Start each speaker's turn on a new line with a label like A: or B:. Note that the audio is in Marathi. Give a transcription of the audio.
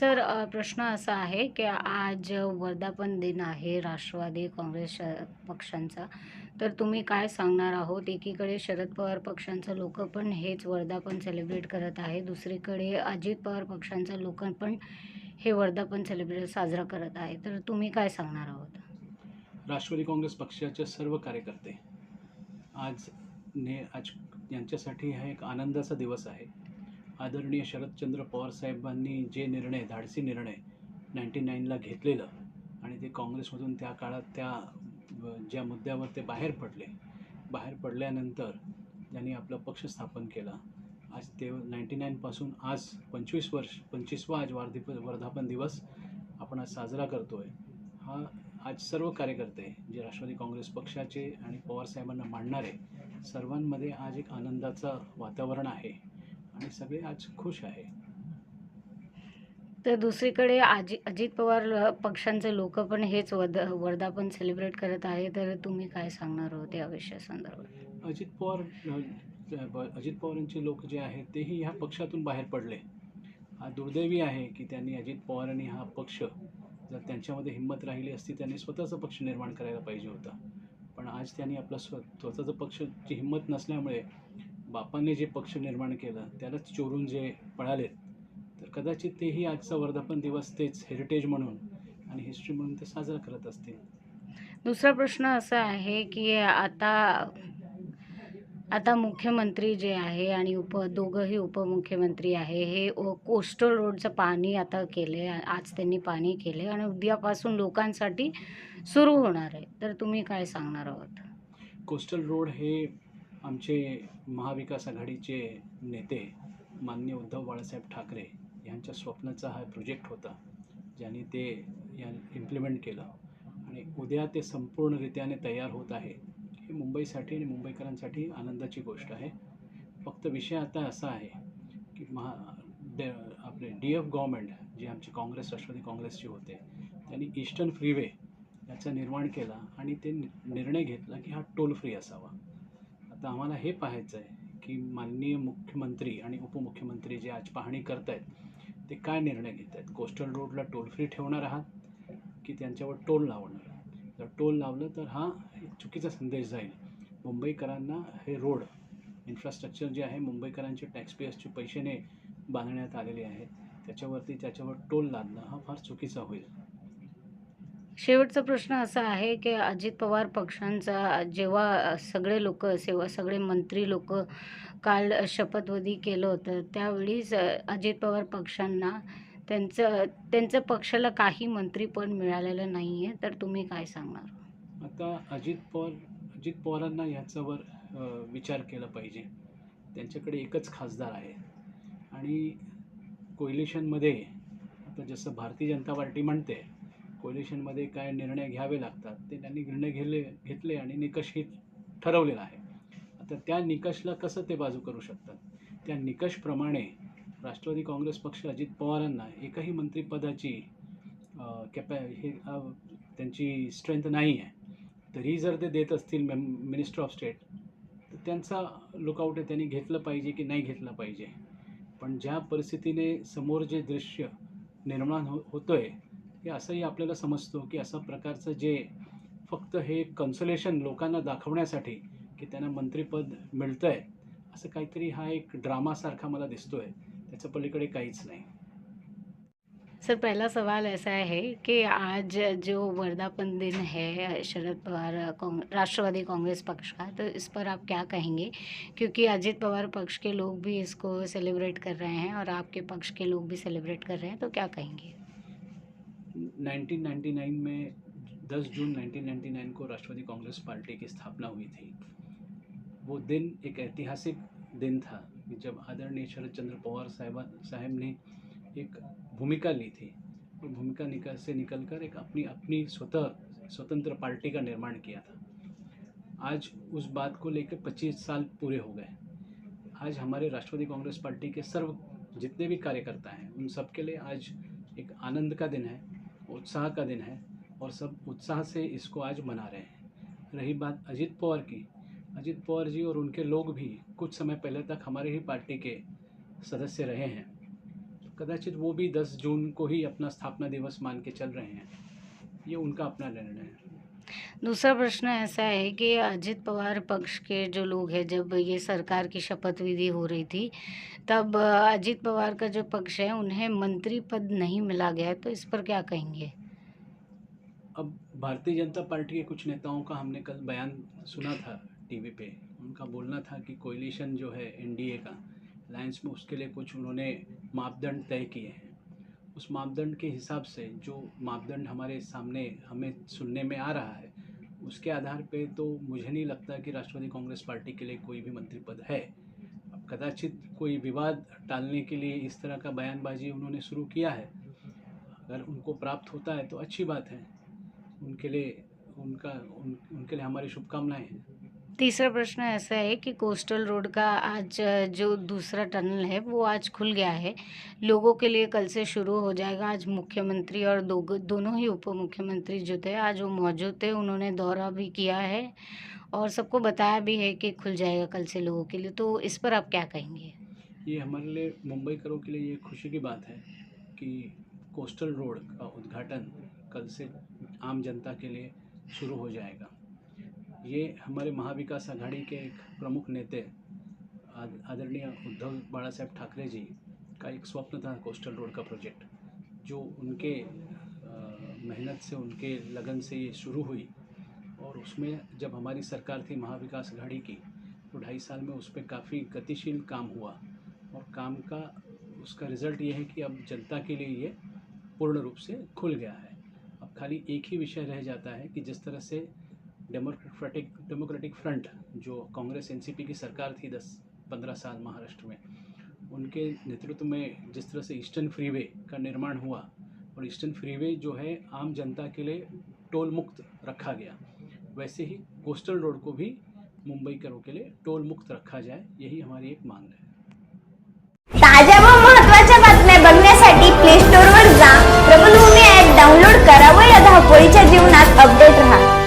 A: सर प्रश्न असा आहे की आज वर्धापन दिन आहे राष्ट्रवादी काँग्रेस पक्षांचा. तर तुम्ही काय सांगणार आहोत? एकीकडे शरद पवार पक्षांचं लोक पण हेच वर्धापन सेलिब्रेट करत आहे दुसरीकडे अजित पवार पक्षांचं लोक पण हे वर्धापन सेलिब्रेट साजरा करत आहे तर तुम्ही काय सांगणार आहोत?
B: राष्ट्रवादी काँग्रेस पक्षाचे सर्व कार्यकर्ते आज ने आज यांच्यासाठी हा एक आनंदाचा दिवस आहे. आदरणीय शरदचंद्र पवार साहेबांनी जे निर्णय धाडसी निर्णय नाईन्टी नाईनला घेतलेलं आणि ते काँग्रेसमधून त्या काळात त्या ज्या मुद्द्यावर ते बाहेर पडले बाहेर पडल्यानंतर त्यांनी आपला पक्ष स्थापन केला. आज ते नाईन्टी नाईनपासून आज पंचवीस वर्ष पंचवीसवा आज वार्धिप वर्धापन दिवस आपण आज साजरा करतो आहे हा आज सर्व कार्यकर्ते जे राष्ट्रवादी काँग्रेस पक्षाचे आणि पवारसाहेबांना मांडणारे सर्वांमध्ये आज एक आनंदाचं वातावरण आहे. आणि सगळे आज खुश आहे.
A: तर दुसरीकडे आजी अजित पवार पक्षांचे लोक पण हेच वर्ध वर्धापन सेलिब्रेट करत आहे. तर तुम्ही काय सांगणार आहोत या विषयासंदर्भात
B: अजित पवार अजित पवारांचे लोक जे आहेत तेही ह्या पक्षातून बाहेर पडले. हा दुर्दैवी आहे की त्यांनी अजित पवारांनी हा पक्ष जर त्यांच्यामध्ये हिंमत राहिली असती त्यांनी स्वतःचा पक्ष निर्माण करायला पाहिजे होता. पण आज त्यांनी आपला स्व स्वतःचा पक्षाची हिंमत नसल्यामुळे बापांनी जे पक्ष निर्माण केलं त्यालाच चोरून जे पळालेत तर कदाचित तेही आजचा वर्धापन दिवस तेच हेरिटेज म्हणून आणि हिस्ट्री म्हणून ते साजरा करत असतील.
A: दुसरा प्रश्न असा आहे की आता आता मुख्यमंत्री जे आहे आणि उप दोघंही उपमुख्यमंत्री आहे हे ओ- कोस्टल रोडचं पाणी आता केले आज त्यांनी पाणी केले आणि उद्यापासून लोकांसाठी सुरू होणार आहे. तर तुम्ही काय सांगणार आहोत?
B: कोस्टल रोड हे आमचे महाविकास आघाडीचे नेते माननीय उद्धव बाळासाहेब ठाकरे यांच्या स्वप्नाचा हा प्रोजेक्ट होता ज्यांनी ते या इम्प्लिमेंट केलं. आणि उद्या ते संपूर्णरित्याने तयार होत आहे ही मुंबईसाठी आणि मुंबईकरांसाठी आनंदाची गोष्ट आहे. फक्त विषय आता असा आहे की महा डे आपले डी एफ गव्हर्मेंट जे आमचे काँग्रेस राष्ट्रवादी काँग्रेसचे होते त्यांनी ईस्टर्न फ्रीवे याचा निर्माण केला आणि ते निर्णय घेतला की हा टोल फ्री असावा. तर आम्हाला हे पाहायचं आहे की माननीय मुख्यमंत्री आणि उपमुख्यमंत्री जे आज पाहणी करत आहेत ते काय निर्णय घेत आहेत कोस्टल रोडला टोल फ्री ठेवणार आहात की त्यांच्यावर टोल लावणार जर टोल लावलं तर हा एक चुकीचा संदेश जाईल. मुंबईकरांना हे रोड इन्फ्रास्ट्रक्चर जे आहे मुंबईकरांचे टॅक्सपेयर्सचे पैशाने बांधण्यात आलेले आहेत त्याच्यावरती त्याच्यावर टोल लादणं हा फार चुकीचा होईल.
A: शेवटचा प्रश्न असा आहे की अजित पवार पक्षांचा जेव्हा सगळे लोक सेवा सगळे मंत्री लोक काल शपथविधी केलं होतं त्यावेळीच अजित पवार पक्षांना त्यांचं त्यांच्या पक्षाला काही मंत्रीपद मिळालेलं नाही आहे तर तुम्ही काय सांगणार?
B: आता अजित पवार अजित पवारांना ह्याच्यावर विचार केला पाहिजे. त्यांच्याकडे एकच खासदार आहे. आणि कोयलेशनमध्ये आता जसं भारतीय जनता पार्टी म्हणते कोलिशनमध्ये काय निर्णय घ्यावे लागतात ते त्यांनी निर्णय घेतले घेतले आणि निकषही ठरवलेला आहे. आता त्या निकषला कसं ते बाजू करू शकतात? त्या निकषप्रमाणे राष्ट्रवादी काँग्रेस पक्ष अजित पवारांना एकाही मंत्रिपदाची कॅपॅ हे त्यांची स्ट्रेंथ नाही आहे. तरीही जर ते देत असतील मेम मिनिस्टर ऑफ स्टेट तर त्यांचा लुकआउट आहे त्यांनी घेतलं पाहिजे की नाही घेतलं पाहिजे. पण ज्या परिस्थितीने समोर जे दृश्य निर्माण हो होतं आहे हे असंही आपल्याला समजतो की अशा प्रकारचं जे फक्त हे कन्सोलेशन लोकांना दाखवण्यासाठी की त्यांना मंत्रिपद मिळतं आहे असं काहीतरी हा एक ड्रामासारखा मला दिसतो आहे त्याच्या पलीकडे काहीच नाही.
A: सर, पहला सवाल ऐसा है कि आज जो वर्धापन दिन है शरद पवार राष्ट्रवादी कांग्रेस पक्ष का तो इस पर आप क्या कहेंगे? क्योंकि अजित पवार पक्ष के लोग भी इसको सेलिब्रेट कर रहे हैं और आपके पक्ष के लोग भी सेलिब्रेट कर रहे हैं तो क्या कहेंगे?
B: 1999 में 10 जून 1999 को राष्ट्रवादी कांग्रेस पार्टी की स्थापना हुई थी। वो दिन एक ऐतिहासिक दिन था, जब आदरणीय शरद चंद्र पवार साहब साहब ने एक भूमिका ली थी। और भूमिका निकल से निकल कर एक अपनी अपनी स्वतः स्वतंत्र पार्टी का निर्माण किया था। आज उस बात को लेकर 25 साल पूरे हो गए। आज हमारे राष्ट्रवादी कांग्रेस पार्टी के सर्व जितने भी कार्यकर्ता हैं, उन सबके लिए आज एक आनंद का दिन है। उत्साह का दिन है और सब उत्साह से इसको आज मना रहे हैं। रही बात अजीत पवार की। अजीत पवार जी और उनके लोग भी कुछ समय पहले तक हमारे ही पार्टी के सदस्य रहे हैं। कदाचित वो भी 10 जून को ही अपना स्थापना दिवस मान के चल रहे हैं। ये उनका अपना निर्णय है।
A: दूसरा प्रश्न ऐसा है कि अजित पवार पक्ष के जो लोग हैं, जब ये सरकार की शपथ विधि हो रही थी, तब अजित पवार का जो पक्ष है, उन्हें मंत्री पद नहीं मिला गया तो इस पर क्या कहेंगे?
B: अब भारतीय जनता पार्टी के कुछ नेताओं का हमने कल बयान सुना था टीवी पे। उनका बोलना था कि कोलिशन जो है एनडीए का अलायंस में उसके लिए कुछ उन्होंने मापदंड तय किए हैं। उस मापदंड के हिसाब से जो मापदंड हमारे सामने हमें सुनने में आ रहा है उसके आधार पे तो मुझे नहीं लगता कि राष्ट्रवादी कांग्रेस पार्टी के लिए कोई भी मंत्री पद है। अब कदाचित कोई विवाद टालने के लिए इस तरह का बयानबाजी उन्होंने शुरू किया है। अगर उनको प्राप्त होता है तो अच्छी बात है। उनके लिए उनका उन, उनके लिए हमारी शुभकामनाएँ हैं।
A: तीसरा प्रश्न ऐसा है कि कोस्टल रोड का आज, जो दूसरा टनल है, वो आज खुल गया है। लोगों के लिए कल से शुरू हो जाएगा। आज मुख्यमंत्री और दो, दोनों ही उप मुख्यमंत्री जो थे, आज वो मौजूद थे। उन्होंने दौरा भी किया है और सबको बताया भी है कि खुल जाएगा कल से लोगों के लिए। तो इस पर आप क्या कहेंगे?
B: ये हमारे लिए, मुंबई करों के लिए ये खुशी की बात है कि कोस्टल रोड का उद्घाटन कल से आम जनता के लिए शुरू हो जाएगा। ये हमारे महाविकास आघाड़ी के एक प्रमुख नेते आदरणीय उद्धव बाला साहेब ठाकरे जी का एक स्वप्न था कोस्टल रोड का प्रोजेक्ट, जो उनके मेहनत से, उनके लगन से ये शुरू हुई और उसमें जब हमारी सरकार थी महाविकास आघाड़ी की तो ढाई साल में उस पर काफ़ी गतिशील काम हुआ और काम का, उसका रिज़ल्ट ये है कि अब जनता के लिए ये पूर्ण रूप से खुल गया है। अब खाली एक ही विषय रह जाता है कि जिस तरह से डेमोक्रेटिक डेमोक्रेटिक फ्रंट जो कांग्रेस एनसीपी की सरकार थी दस, पंद्रह साल महाराष्ट्र में, उनके नेतृत्व में जिस तरह से ईस्टर्न फ्रीवे का निर्माण हुआ और ईस्टर्न फ्रीवे जो है आम जनता के लिए टोल मुक्त रखा गया। वैसे ही कोस्टल रोड को भी मुंबई करों के लिए टोल मुक्त रखा जाए, यही हमारी एक मांग है। ताज़ा व प्ले स्टोर वर जा डाउनलोड करा व अपडेट